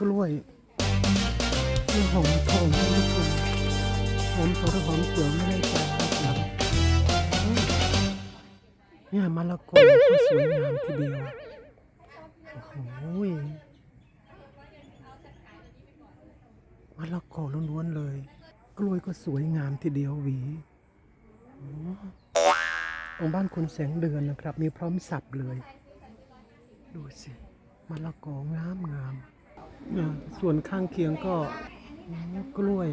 กล้วยที่หอมทองท่านหอมทองหรือหอมเขียวไม่แน่ใจนะครับเนี่ยมะละกอก็สวยงามทีเดียวโอ้โหมะละกอล้วนๆเลย กล้วยก็สวยงามทีเดียวหวีของบ้านคุณแสงเดือนนะครับ มีพร้อมสับเลย ดูสิมะละกองามงาม ส่วนข้างเคียงก็กล้วย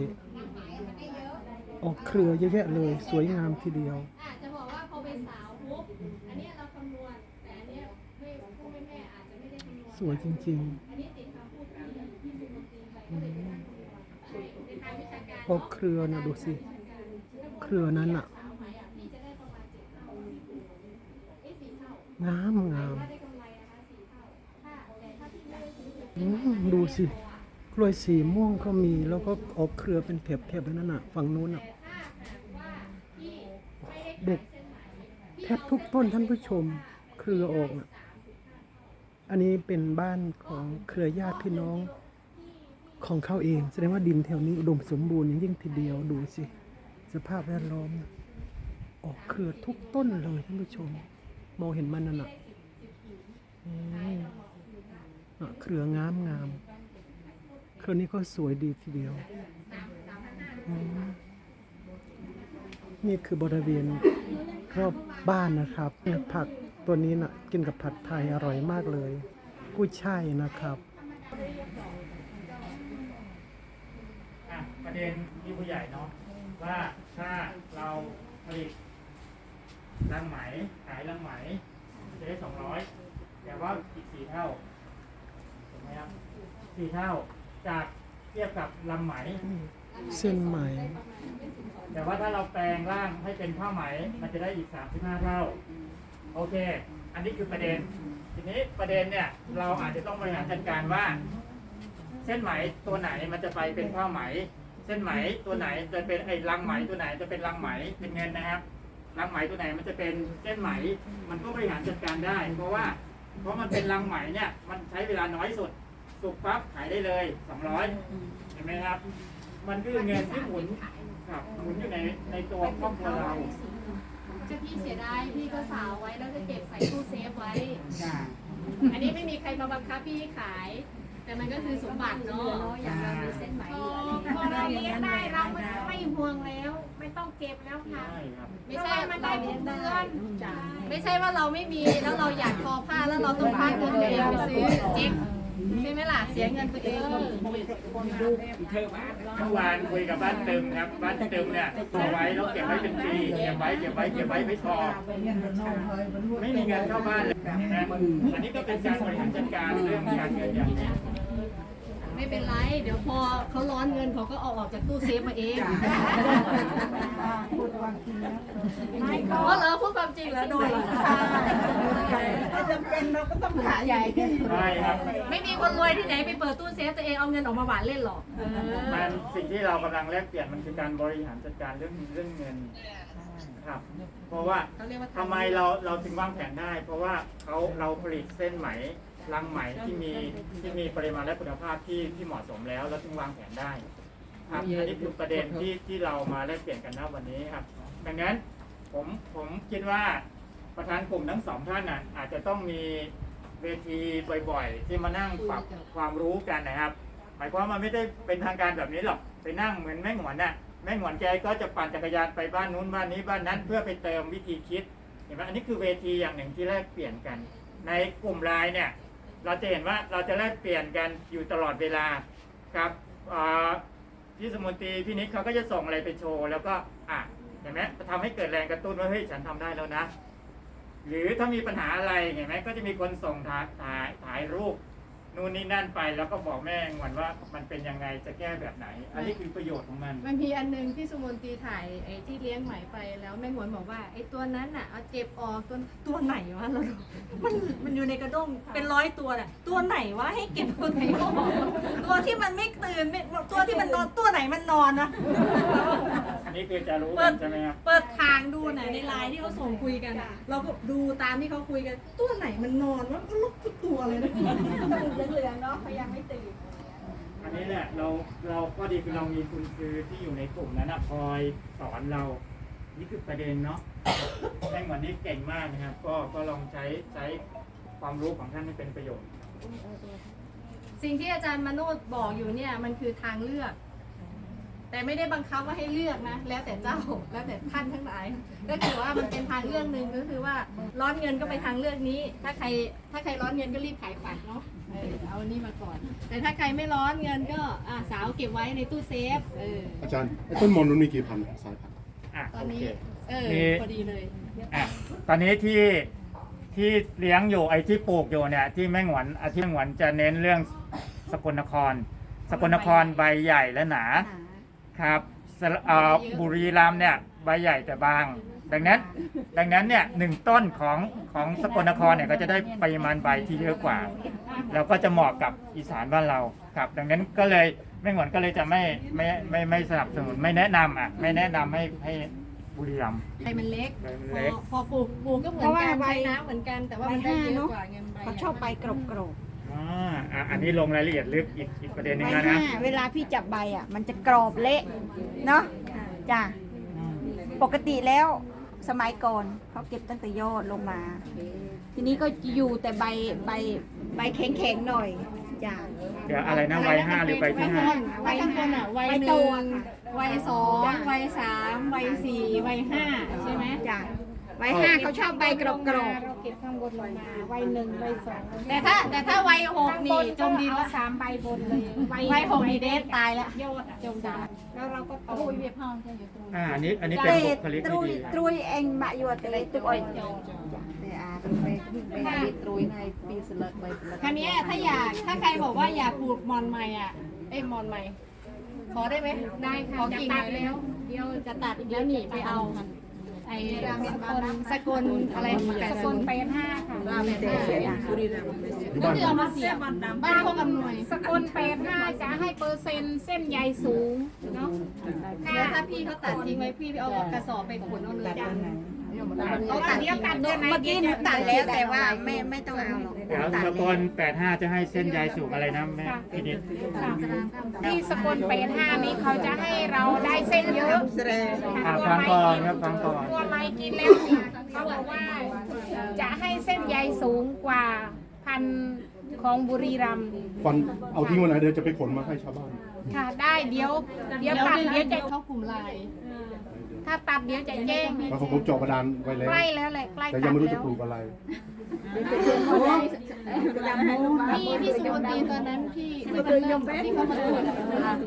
ออกเครือเยอะแยะเลย สวยงามทีเดียวจะบอกว่าพอเป็นสาวปุ๊บอันนี้ยเราคำนวณแต่อันนี้ไม่ผู้แม่อาจจะไม่ได้คำนวณสวยจริงอันนี้ติดคำพูดที่ที่สุดตีไปๆอืมในทางวิชาการออกเครือนะดูสิ เครือนั้นอะสาวไหมอะงามงาม ดูสิ กล้วยสีม่วงก็มี แล้วก็ออกเครือเป็นเถบๆนั่นน่ะ ฝั่งนู้นอะแต่ถ้าหากว่าพี่ไม่ได้เด็กแทบทุกต้นท่านผู้ชม เครือออกน่ะ อันนี้เป็นบ้านของเครือญาติพี่น้องของเขาเอง แสดงว่าดินแถวนี้อุดมสมบูรณ์ยิ่งทีเดียวดูสิ สภาพแวดล้อม ออกเครือทุกต้นเลยท่านผู้ชม มองเห็นมันนั่นน่ะอืมอะ เครืองามงามเครือนี้ก็สวยดีทีเดียว นี่คือบริเวณรอบบ้านนะครับเนี่ยผักตัวนี้นะกินกับผัดไทยอร่อยมากเลย กุ้ยช่ายนะครับประเด็นที่ผู้ใหญ่เนาะว่าถ้าเราผลิตรังไหมขายรังไหมจะได้สองร้อยแต่ว่าอีกสี่เท่า ถูกไหมครับสี่เท่าจากเทียบกับลำไหม เส้นไหม แต่ว่าถ้าเราแปลงร่างให้เป็นผ้าไหม มันจะได้อีกสามสิบห้าเท่า โอเค อันนี้คือประเด็น ทีนี้ประเด็นเนี่ย เราอาจจะต้องบริหารจัดการว่า เส้นไหมตัวไหนมันจะไปเป็นผ้าไหม เส้นไหมตัวไหนจะเป็นไอ้รังไหมตัวไหนจะเป็นรังไหมเป็นเงินนะครับรังไหมตัวไหนมันจะเป็นเส้นไหม มันก็บริหารจัดการได้ เพราะว่า เพราะมันเป็นรังไหมเนี่ย มันใช้เวลาน้อยสุด สุกปั๊บขายได้เลยสองร้อยเห็นไหมครับ มันคือเงินที่หมุนครับหมุนอยู่ในในตัวครอบครัวเราจะพี่เสียดายพี่ก็สาวไว้แล้วก็เก็บใส่ตู้เซฟไว้อันนี้ไม่มีใครมาบังคับพี่ให้ขาย แต่มันก็คือสมบัติเนาะอย่างเรามีเส้นไหมพออยู่อะไรพอเราเลี้ยงได้เราไม่ไม่ห่วงแล้ว ไม่ต้องเก็บแล้วค่ะใช่ครับ ไม่ใช่มันได้ทุกเดือนจ้ะไม่ใช่ว่าเราไม่มีแล้วเราอยากทอผ้าแล้วเราต้องพาเงินตัวเองไปซื้อเจ๊กใช่ไหมล่ะเสียเงินตัวเองเมื่อวานคุยกับบ้านตึมครับ บ้านตึมเนี่ยเอาไว้แล้วเก็บไว้เป็นปีเก็บไว้เก็บไว้เก็บไว้ไม่พอไม่มีเงินเข้าบ้านเลยนะอันนี้ก็เป็นการบริหารจัดการเรื่องการเงินอย่างหนึ่ง ไม่เป็นไร เดี๋ยวพอเขาร้อนเงินเขาก็เอาออกจากตู้เซฟมาเองเพราะเราพูดความจริงแล้วโดยถ้าจำเป็นเราก็ต้องขายใหญ่ใช่ครับ ไม่มีคนรวยที่ไหนไปเปิดตู้เซฟตัวเองเอาเงินออกมาหวานเล่นหรอกมันสิ่งที่เรากำลังแลกเปลี่ยนมันคือการบริหารจัดการเรื่องเรื่องเงินครับ เพราะว่าเขาเรียกว่าทำไมเราเราถึงวางแผนได้ เพราะว่าเขาเราผลิตเส้นไหม รังไหมที่มีที่มีปริมาณและคุณภาพที่ที่เหมาะสมแล้วเราถึงวางแผนได้ครับอันนี้คือประเด็นที่ที่เรามาแลกเปลี่ยนกันณวันนี้ครับ ดังนั้นผมผมคิดว่าประธานกลุ่มทั้งสองท่านน่ะอาจจะต้องมีเวทีบ่อยๆ ที่มานั่งปรับความรู้กันนะครับ หมายความว่ามันไม่ได้เป็นทางการแบบนี้หรอกไปนั่งเหมือนแม่หงวนน่ะแม่หงวนแกก็จะปั่นจักรยานไปบ้านนู้นบ้านนี้บ้านนั้น เพื่อไปเติมวิธีคิดเห็นไหมอันนี้คือเวทีอย่างหนึ่งที่แลกเปลี่ยนกัน ในกลุ่มไลน์เนี่ย เราจะเห็นว่าเราจะแลกเปลี่ยนกันอยู่ตลอดเวลาครับพี่สมุนตรีพี่นิกเขาก็จะส่งอะไรไปโชว์แล้วก็อะเห็นไหมทำให้เกิดแรงกระตุ้นว่าเฮ้ยฉันทำได้แล้วนะ หรือถ้ามีปัญหาอะไรเห็นไหมก็จะมีคนส่งถ่ายถ่ายถ่ายรูป นู่นนี่นั่นไปแล้วก็บอกแม่งวนว่ามันเป็นยังไงจะแก้แบบไหน อันนี้คือประโยชน์ของมัน มันมีอันหนึงที่สมุนตีถ่ายไอ้ที่เลี้ยงไหมไปแล้วแม่หวนบอกว่าไอ้ตัวนั้นน่ะเอาเจ็บออกตัวตัวไหนวะเราดูมันมันอยู่ในกระด้งเป็นร้อยตัวน่ะตัวไหนวะให้เก็บตัวไหนออกตัวที่มันไม่ตื่นไม่ตัวที่มันนอนตัวไหนมันนอนนะอั นนี้คือจะรู้กันใช่ไหมครับ เปิดทางดูน่ะในไลน์ที่เขาส่งคุยกันอะเราก็ดูตามที่เขาคุยกัน ตัวไหนมันนอนวะก็ลุกทุกตัวเลยนะเหลืองๆเนาะเขายังไม่ตื่นเเนี่ยเราเราก็ดีคือเรามีคุณคือที่อยู่ในกลุ่มนั้นนะคอยสอนเรา นี่คือประเด็นเนาะแม่งวันนี้เก่งมากนะครับ ก็ก็ลองใช้ใช้ความรู้ของท่านให้เป็นประโยชน์ สิ่งที่อาจารย์มโนดบอกอยู่เนี่ยมันคือทางเลือก แต่ไม่ได้บังคับว่าให้เลือกนะ แล้วแต่เจ้าแล้วแต่ท่านทั้งหลาย ก็คือว่ามันเป็นทางเลือกหนึ่งก็คือว่าร้อนเงินก็ไปทางเลือกนี้ ถ้าใครถ้าใครร้อนเงินก็รีบขายฝักเนาะเออเอาอันนี้มาก่อน แต่ถ้าใครไม่ร้อนเงินก็อ่าสาวเก็บไว้ในตู้เซฟเอออาจารย์ไอ้ต้นมอนมันมีกี่พันธุ์สายพันธุ์อะตอโอนนี้เค เออมี พอดีเลยอะตอนนี้ที่ที่เลี้ยงอยู่ไอ้ที่ปลูกอยู่เนี่ยที่แม่งหวนอาที่แม่งหวนจะเน้นเรื่องสกลนคร สกลนครใบใหญ่และหนา ครับสระเอ่อบุรีรัมย์เนี่ยใบใหญ่แต่บาง ดังนั้นดังนั้นเนี่ยหนึ่งต้นของของสกลนครเนี่ยก็จะได้ปริมาณใบที่เยอะกว่า แล้วก็จะเหมาะกับอีสานบ้านเราครับ ดังนั้นก็เลยแม่งหวนก็เลยจะไม่ไม่ไม่ไม่สนับสนุนไม่แนะนำอะไม่แนะนำให้ให้บุรีรัมย์ ใบมันเล็ก ใบมันพเล็อกพอปลูกปลูกก็เหมือนกันเพราะว่าใบใช้น้ำเหมือนกันแต่ว่ามันได้เยอะกว่าเงินใบเขาชอบไปกรอบกรอบอ่า อะอันนี้ลงรายละเอียดลึกอีกอีกประเด็นหใบนึงแล้วห้านะเวลาพี่จับใบอะ มันจะกรอบเละเนาะจ้ะปกติแล้วสมัยก่อนเขาเก็บตั้งแต่ยอดลงมา ทีนี้ก็อยู่แต่ใบใบใบแข็งๆหน่อยจ้ะ เดี๋ยวอะไรนะวัยห้าหรือใบที่ห้าวัยข้างบนอะวัยใบหโตนึ่งอะค่ะวัยสองวัยสามวัยสี่วัยห้าใช่ไหมจ้ะ ใบห้าเขาชอบใบกรอบกรอบเราเก็บข้างบนลงมาใบหนึ่งใบสองแต่ถ้าแต่ถ้าวัยหกข้างบนี่นจก็มดินเอาละสามใบบนเลยวัยหกนี่เดทตายแล้วยอดอะจมดาแล้วเราก็โอ้ยเวียบห้องจะอยู่ตรงอ่าอันนี้อันนี้ๆเป็นเตบุคลิกตที่รุยดีตรุยเองบะอยู่แต่ตึกอ่อยคราวเนี้ยถ้าอยากถ้าใครบอกว่าอยากปลูกมอนใหม่อะเอ้ยมอนใหม่ขอได้ไหมได้ขค่ะอจะกิ่งหตัน่ดอยได้แล้ไหมวเดี๋ยวจะตัดอีกแล้วนี่ไปเอา ไอ้สกลสกลอะไรแปดสศูกุนลย์แปดห้าค่ะอยู่ก็บ้านคือเอามาเสียบบ้านพวกอำนวยสกุลแปดห้าจะให้เปอร์เซ็นต์เส้นใยสูงเนาะแล้วถ้าพี่เขาตัดทิ้งไว้พี่เอากระสอบไปขนเอาเลยจ้ะ เขาตัดเดียวตัดเดือนไหนเมื่อกี้หนูตัดแล้วแต่ว่าไม่ไม่ต้องเอาหรอกเดี๋ยวสกลแปดห้าจะให้เส้นใยสูงอะไรนะแม่พี่นิดที่สกุลแปดห้านี้เขาจะให้เราได้เส้นเยอะอ่าฟังก่อนครับฟังก่อนตัวไม้กินแล้วเนี่ยเขาบอกว่าจะให้เส้นใยสูงกว่าพันธุ์ของบุรีรัมย์ฟันเอาทิ้งวันไหนเดี๋ยวจะไปขนมาให้ชาวบ้าน ค่ะได้เดี๋ยว เดี๋เดี๋ยยววตัดเดี๋เดี๋ยยววจะเข้ากลุ่มไลน์ ถ้าตัดเดี๋ยวจะแจ้งเพราะผมเจาะบาดาลไว้แล้ว ใกล้แล้วแหละใกล้แต่ตัยังดไม่รู้จะแล้วปลูกอะไรพี่พี่สุวรรณีตอนนั้นพี่ไม่ต้องเริ่มที่เขามาตรวจอะ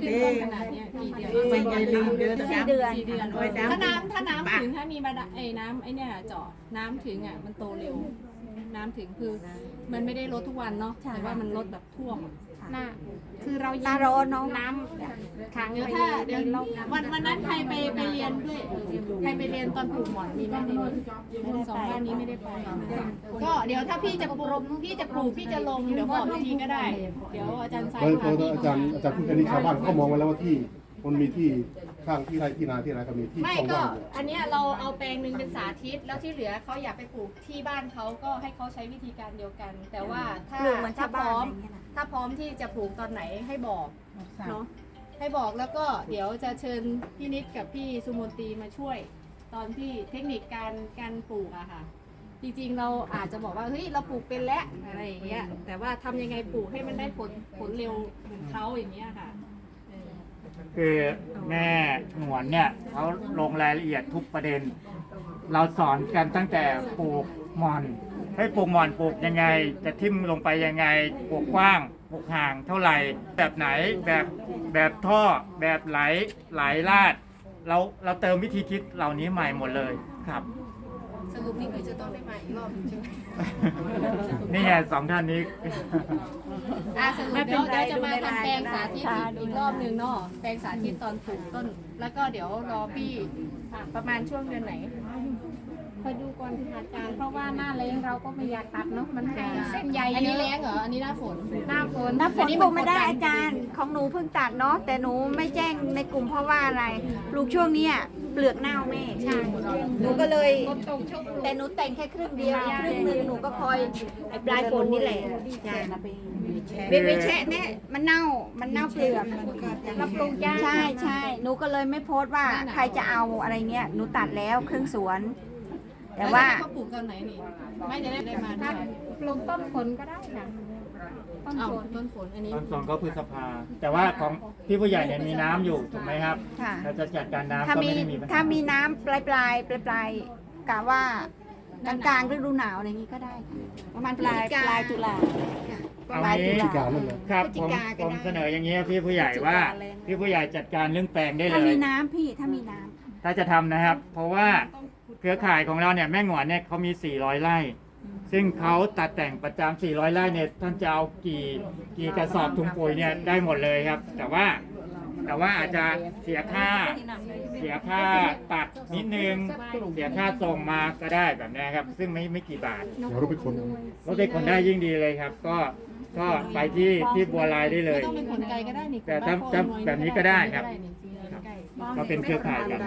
ขึ้นต้นขนาดเนี้ยกี่เดือนสี่เดือนสี่เดือนถ้าน้ำถ้าน้ำถึงถ้ามีบาดาลไอ้น้ำไอ้เนี่ยเจาะน้ำถึงอะมันโตเร็ว น้ำถึงคือ มันไม่ได้ลดทุกวันเนาะแต่ว่ามันลดแบบท่วม น่ะคือเราหน้าร้อนเนาะน้ำขังเดี๋ยวไปถ้าในเดี๋ยวโลกวันวันนั้นใครไปไปเรียนด้วยใครไปเรียนตอนปลูกหมอนมีไหมในนี้สองบ้านนี้ไม่ได้ไปก็เดี๋ยวถ้าพี่จะปลูกพี่จะปลูกพี่จะลงเดี๋ยวบอกอีกทีก็ได้ เดี๋ยวอาจารย์สายเพราะเพพาราะพี่อาจารย์อาจารย์พูดแค่นี้ชาวบ้านเขาก็มองไว้แล้วว่าที่มันมีที่ข้างที่ไร่ที่นาที่อะไรก็มีที่ไม่ช่องก็ว่างอยู่อันเนี้ยเราเอาแปลงหนึ่งเป็นสาธิต แล้วที่เหลือเขาอยากไปปลูกที่บ้านเขาก็ให้เขาใช้วิธีการเดียวกัน แต่ว่าถ้าปลูกเหมือนถ้าชาวพบ้านร้อมอย่างเงี้ยนะ ถ้าพร้อมที่จะปลูกตอนไหนให้บอกเนาะให้บอกแล้วก็เดี๋ยวจะเชิญพี่นิดกับพี่สุมนตรีมาช่วย ตอนที่เทคนิคการการปลูกอะค่ะ จริงๆเราอาจจะบอกว่าเฮ้ยเราปลูกเป็นแล้วอะไรอย่างเงี้ยแต่ว่าทำยังไงปลูกให้มันได้ผลผลเร็วเหมือนเขาอย่างเงี้ยค่ะเออคือแม่หนวนเนี่ยเขาลงรายละเอียดทุกประเด็น เราสอนกันตั้งแต่ปลูกหมอน ให้ปลูกหมอนปลูกยังไง จะทิ่มลงไปยังไงปลูกกว้างปลูกห่างเท่าไหร่ แบบไหนแบบแบบท่อแบบไหลไหลลาด เราเราเติมวิธีคิดเหล่านี้ใหม่หมดเลยครับ สรุปนี่คือจะต้องได้มาอีกรอบใช่ไหมนี่ไงสองท่านนี้ อะสรุปเดี๋ยวเดี๋ยวจะมาทำแปลงสาธิตอีกอีกรอบหนึ่งเนาะแปลงสาธิตตอนปลูกต้น แล้วก็เดี๋ยวรอพี่อะประมาณช่วงเดือนไหน คอยดูก่อนค่ะอาจารย์เพราะว่าหน้าแรงเราก็ไม่อยากตัดเนาะมันให้เส้นใยอันนี้เยแล้อะงเหรอ อันนี้หน้าฝน หน้าฝนน้ำฝอันนนี้ปมัลูนกไม่ได้กดดันอาจารย์ ของหนูเพิ่งตัดเนาะแต่หนูไม่แจ้งในกลุ่มเพราะว่าอะไรปลูกช่วงเนี้ยปลือกเน่าแม่ใช่หนูก็เลยก็ตรงชุบแต่หนูแต่งแค่ครึ่งเดียวอีกครึ่งหนึงหนูก็คอยไอ้ปลายฝนนี่แหละจ้ะเบบีแชะเนี่ยมันเน่ามันเน่าเปลือกรับปรุงยากใช่ใช่หนูก็เลยไม่โพสต์ว่าใครจะเอาอะไรเงี้ยหนูตัดแล้วครึ่งสวน แต่ว่าล้เขาปลูกตอนไหนนี่ไม่จะได้ได้มาถ้าด้วยปลูกต้นผลก็ได้ค่ะต้นเอาผลต้นฝนอันนี้ ตอนสองก็พฤษภา แต่ว่าของพี่ผู้ใหญ่เนี่ยมีน้ำอยู่ถูกไหมครับค่ะ เราจะจัดการน้ำถ้าก็มีไม่ได้มีปัญหาถ้ามีน้ำปลายปลายปลายปลายๆกะว่ากลางกลางๆฤดูหนาวอะไรอย่างงี้ก็ได้ค่ะประมาณปลายปลายตุลาเอาปลายงี้ตุที่กาลารนั่นแหละครับพฤศจิผมกาก็ผมได้เสนออย่างนี้ครับพี่ผู้ใหญ่ว่า พี่ผู้ใหญ่จัดการเรื่องแปลงได้เลถ้าย มีน้ำพี่ถ้ามีน้ำ ถ้าจะทำนะครับ เพราะว่า เครือข่ายของเราเนี่ยแม่งวนเนี่ยเขามี 400 ไร่ ซึ่งเขาตัดแต่งประจำ400 ไร่เนี่ยท่านจะเอากี่กี่กระสอบถุงปุ๋ยเนี่ยได้หมดเลยครับ แต่ว่าแต่ว่าอาจจะเสียค่าเสียค่าตัดนิดนึง เสียค่าส่งมาก็ได้แบบนี้ครับ ซึ่งไม่ไม่กี่บาทเดี๋ยวเราไปคนรถได้คนได้ยิ่งดีเลยครับ ก็ก็ไปที่ที่บัวลายได้เลย ไม่ต้องเป็นขนไกลก็ได้นี่แต่ถ้าขนถ้าอยแบบนี้ก็ได้ครับนี่ใกล้ก็เป็นเครือข่ายกัน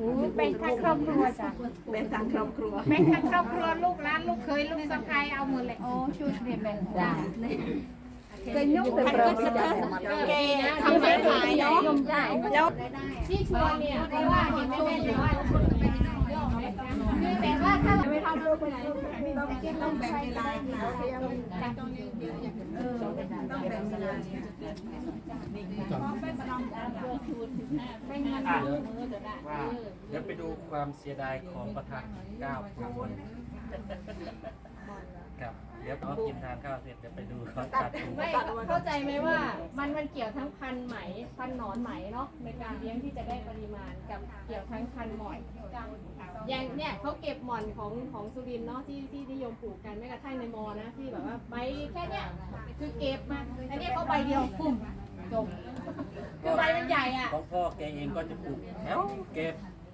อู้เป็นทั้งครอบครัวจ้ะเป็นทางครอบครัวเป็นทั้งครอบครัวลูกหลานลูกเคยลูกสะใภ้เอาหมดเลยโอ้ช่วยเรียนแบบจ้ะเคยยุ่งแต่ประวัติแกทำไม้ขายเนาะแล้วที่ชวนเนี่ยเพราะว่าเห็นแม่แม่อยู่ว่าคือ แต่ว่าถ้าเราไม่ทำลูกไปไหนต้องแบ่งเวลาไม่งั้นอะลูกว่าเดี๋ยวไปดูความเสียดายของประธานก้าวคนครับ เดี๋ยวพอกินทานข้าวเสร็จเดี๋ยวไปดูเขาตัดไม่เข้าใจไหมว่ามันมันเกี่ยวทั้งพันไหมพันหนอนไหมเนาะในการเลี้ยงที่จะได้ปริมาณกับเกี่ยวทั้งพันหมอนอย่างเนี่ยเขาเก็บหม่อนของของสุรินทร์เนาะที่ที่นิยมปลูกกันแม้กระทั่งในมอนะที่แบบว่าใบแค่เนี้ยคือเก็บมาอันนี้เขาใบเดียวปุ่มจบคือใบมันใหญ่อะของพ่อแกเองก็จะปลูกแถวแก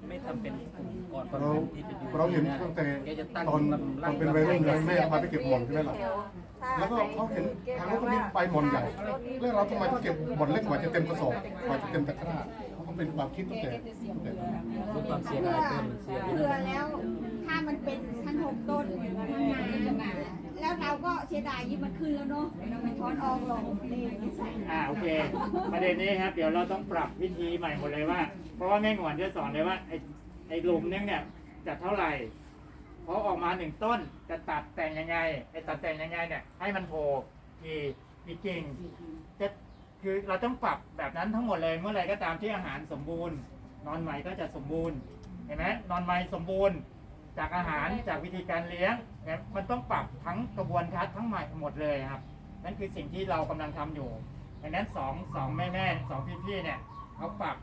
ไม่ทำเป็นกลุ่มก่อนก่อนเราที่จะอยู่เราเห็นตั้งแต่แกจะตั้งตอนตลำอนเป็นวัยรุ่นเลยแม่เอามาไปเก็บหม่อนใช่ไหมล่ะแล้วก็เขาเห็นทางโน้นเขามีใบหม่อนใหญ่แล้วเราทำไมต้องเก็บหม่อนเล็กกว่าจะเต็มกระสอบกว่าจะเต็มตะกร้าเขาเป็นความคิดตั้งแต่ตั้งแต่นั้นรู้ความเสียดายเพื่อนเสียเผื่อแล้วถ้า มันเป็นทั้งหกต้นมันมาแล้วเราก็เสียดายยิ่งมันขึ้นแล้วเนาะมันช้อนออกลงนี่ใส่อ่าโอเค ประเด็นนี้ครับ เดี๋ยวเราต้องปรับวิธีใหม่หมดเลยว่า เพราะว่าแม่งวนจะสอนเลยว่าไอ้ไอ้หลุมนึงเนี่ยจะเท่าไหร่พอออกมาหนึ่งต้นจะตัดแต่งยังไงไอ้ตัดแต่งยังไงเนี่ยให้มันโผล่กี่กี่กิ่งจะคือเราต้องปรับแบบนั้นทั้งหมดเลยเมื่อไรก็ตามที่อาหารสมบูรณ์ นอนไหมก็จะสมบูรณ์เห็นไหมนอนไหมสมบูรณ์ จากอาหารจากวิธีการเลี้ยงเนี่ยมันต้องปรับทั้งกระบวนการทั้งใหม่หมดเลยครับ นั่นคือสิ่งที่เรากำลังทำอยู่ดังนั้นสองสองแม่แม่สองพี่พี่เนี่ยเขาปรับ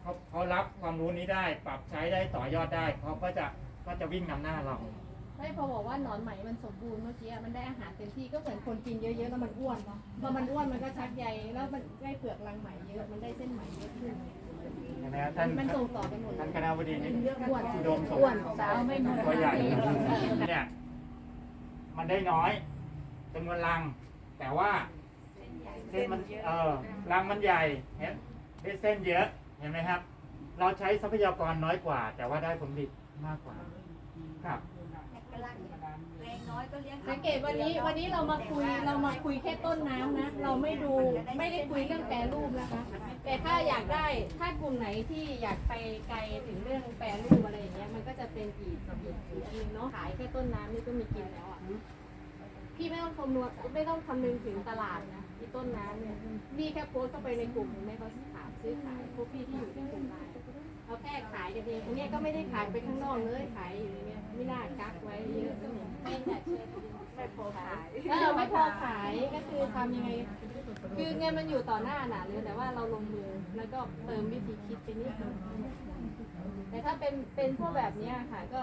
เขาเขารับความรู้นี้ได้ ปรับใช้ได้ต่อยอดได้เขาก็จะก็จะวิ่งนำหน้าเราไม่พอบอกว่าหนอนไหมมันสมบูรณ์เมื่อกี้มันได้อาหารเต็มที่ก็เหมือนคนกินเยอะๆแล้วมันอ้วนเนาะพอมันอ้วนมันก็ชักใยแล้วมันได้เปลือกรังไหมเยอะมันได้เส้นไหมเยอะขึ้น เห็นไหมครับท่านมันส่งต่อกันหมดเลท่านยคณะบดีนี่อ้วนอุดมสมอ้วนสาวไม่หมดตัวใหญ่เนี่ยมันได้น้อยจำนวนรัง แต่ว่าเส้นมันเออรังมันใหญ่เห็นได้เส้นเยอะเห็นไหมครับ เราใช้ทรัพยากรน้อยกว่า แต่ว่าได้ผลผลิตมากกว่าครับ แรงน้อยก็เลี้ยงสังเกตวันนี้วันนี้เรามาคุยเรามาคุยแค่ต้นน้ำนะ เราไม่ดูไม่ได้คุยเรื่องแปรรูปนะคะ แต่ถ้าอยากได้ถ้ากลุ่มไหนที่อยากไปไกลถึงเรื่องแปรรูปอะไรอย่างเงี้ยมันก็จะเป็นอีกอีกอีกอีกเนาะขายแค่ต้นน้ำนี่ก็มีกินแล้วอะพี่ไม่ต้องคำนวณไม่ต้องคำนึงถึงตลาดนะที่ต้นน้ำเนี่ยพี่แค่โพสต์เข้าไปในกลุ่มแม่เขาถามซื้อขายพวกพี่ที่อยู่ในกลุ่มไลน์ เอาแค่ขายกันเองอันเนี้ยก็ไม่ได้ขายไปข้างนอกเลยขายอยู่ในเนี้ยไม่น่ากักไว้เยอะก็เนี่ยไม่น่าเชื่อไม่พอขายเออไม่พอขายก็คือทำยังไง คือเงินมันอยู่ต่อหน้าหนาเลยแต่ว่าเราลงมือแล้วก็เติมวิธีคิดไปนิดนึงแต่ถ้าเป็นเป็นพวกแบบเนี้ยค่ะก็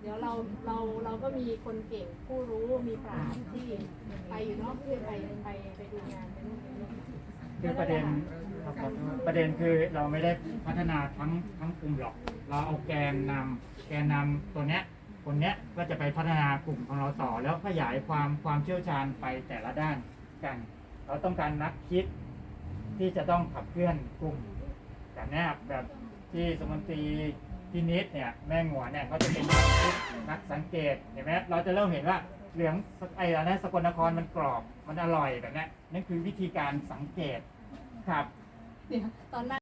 เดี๋ยวเราเราเราก็มีคนเก่งผู้รู้มีปราชญ์ที่ไปอยู่นอกเพื่อไปไปไปดูงานไปนู่นไปนี่ คือประเด็น ครับประเด็นคือเราไม่ได้พัฒนาทั้งทั้งกลุ่มหรอก เราเอาแกนนำแกนนำตัวเนี้ยคนเนี้ยก็จะไปพัฒนากลุ่มของเราต่อ แล้วขยายความความเชี่ยวชาญไปแต่ละด้านกัน เราต้องการนักคิดที่จะต้องขับเคลื่อนกลุ่มแต่เนี้ยแบบที่สมนตรีพินิษเนี่ยแม่งวเนี่ยเขาจะเป็นนักสังเกตเห็นไหมเราจะเริ่มเห็นว่าเหลืองไอ้อะไรนะสกลนครมันกรอบมันอร่อยแบบเนี้ยนั่นคือวิธีการสังเกตครับ เดี๋ยวตอนนั้น